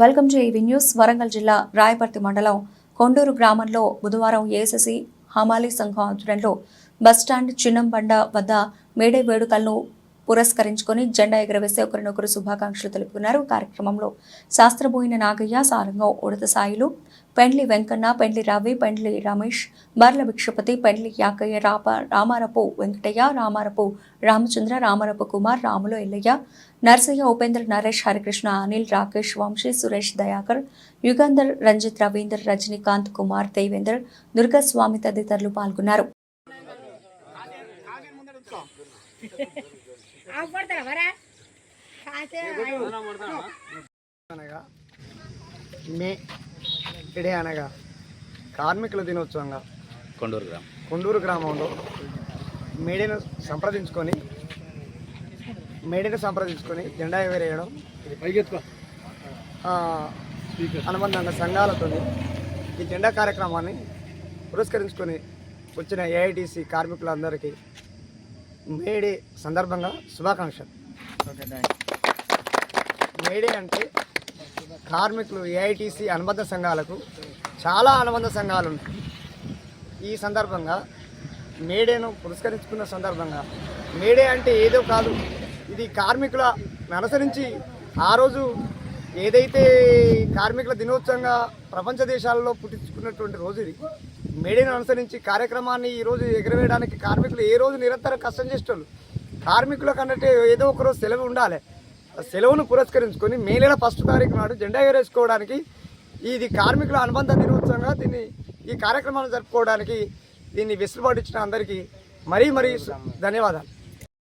Welcome to EV news Warangal జిల్లా రాయపర్తి మండలం కొండూరు గ్రామంలో బుధవారం ఏఎస్ఎస్సి హమాలీ సంఘం ఆధ్వర్యంలో బస్టాండ్ చిన్నంబండ వద్ద మేడే వేడుకలను పురస్కరించుకొని జెండా ఎగరవేసి ఒకరినొకరు శుభాకాంక్షలు తెలుపుకున్నారు. కార్యక్రమంలో శాస్త్రబోయిన నాగయ్య సారంగం ఉడత సాయిలు పెండ్లి వెంకన్న పెండ్లి రవి పెండ్లి రమేష్ బర్ల భిక్షపతి పెండ్లి యాకయ్య రాప రామారపు వెంకటయ్య రామారపు రామచంద్ర రామారపు కుమార్ రాములు ఎల్లయ్య నర్సయ్య ఉపేంద్ర నరేష్ హరికృష్ణ అనిల్ రాకేష్ వంశీ సురేష్ దయాకర్ యుగంధర్ రంజిత్ రవీందర్ రజనీకాంత్ కుమార్ దేవేందర్ దుర్గస్వామి తదితరులు పాల్గొన్నారు. అనగా మే ఇడే అనగా కార్మికుల దినోత్సవంగా కొండూరు గ్రామం. కొండూరు గ్రామంలో మేడేను సంప్రదించుకొని మేడేను సంప్రదించుకొని జెండా ఎగరేయడం ఆ, అనుబంధంగా సంఘాలతో ఈ జెండా కార్యక్రమాన్ని పురస్కరించుకొని వచ్చిన ఏఐటిసి కార్మికులందరికీ మేడే సందర్భంగా శుభాకాంక్షలు. మేడే అంటే కార్మికులు ఏఐటిసి అనుబంధ సంఘాలకు చాలా అనుబంధ సంఘాలు ఉన్నాయి. ఈ సందర్భంగా మేడేను పురస్కరించుకున్న సందర్భంగా మేడే అంటే ఏదో కాదు. ఇది కార్మికుల అనుసరించి ఆ రోజు ఏదైతే కార్మికుల దినోత్సవంగా ప్రపంచ దేశాలలో పుట్టించుకున్నటువంటి రోజు ఇది మేడేను అనుసరించి కార్యక్రమాన్ని ఈరోజు ఎగరవేయడానికి కార్మికులు ఏ రోజు నిరంతరం కష్టం చేసేటోళ్ళు కార్మికుల అన్నట్టు ఏదో ఒక రోజు సెలవు ఉండాలి. ఆ సెలవును పురస్కరించుకొని మే నెల ఫస్ట్ తారీఖు నాడు జెండా ఎగరేసుకోవడానికి ఇది కార్మికుల అనుబంధ దినోత్సవంగా దీన్ని ఈ కార్యక్రమాన్ని జరుపుకోవడానికి దీన్ని వెసులుబాటు ఇచ్చిన అందరికీ మరీ మరీ ధన్యవాదాలు.